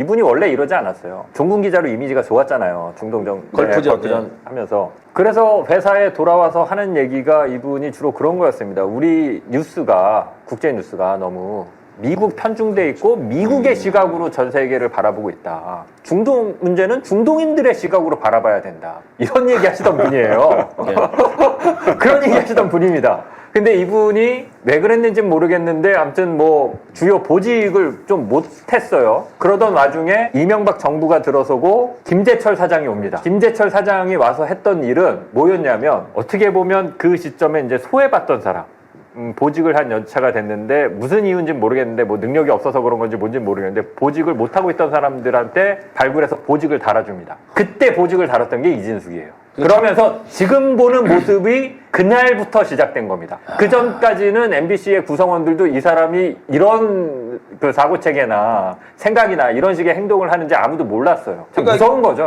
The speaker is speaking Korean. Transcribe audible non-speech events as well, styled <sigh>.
이분이 원래 이러지 않았어요. 종군 기자로 이미지가 좋았잖아요. 중동정 걸프전, 걸프전 하면서. 그래서 회사에 돌아와서 하는 얘기가 이분이 주로 그런 거였습니다. 우리 뉴스가 국제 뉴스가 너무 미국 편중돼 있고 미국의 시각으로 전 세계를 바라보고 있다. 중동 문제는 중동인들의 시각으로 바라봐야 된다. 이런 얘기 하시던 분이에요. <laughs> <laughs> 그런 얘기 하시던 분입니다. 근데 이분이 왜 그랬는지 모르겠는데 아무튼 뭐 주요 보직을 좀 못했어요. 그러던 와중에 이명박 정부가 들어서고 김재철 사장이 옵니다. 김재철 사장이 와서 했던 일은 뭐였냐면 어떻게 보면 그 시점에 이제 소외받던 사람. 음, 보직을 한 연차가 됐는데 무슨 이유인지 모르겠는데 뭐 능력이 없어서 그런 건지 뭔지 모르겠는데 보직을 못 하고 있던 사람들한테 발굴해서 보직을 달아줍니다. 그때 보직을 달았던 게 이진숙이에요. 그러면서 지금 보는 모습이 그날부터 시작된 겁니다. 그 전까지는 MBC의 구성원들도 이 사람이 이런 그 사고 체계나 생각이나 이런 식의 행동을 하는지 아무도 몰랐어요. 참 그러니까 무서운 거죠.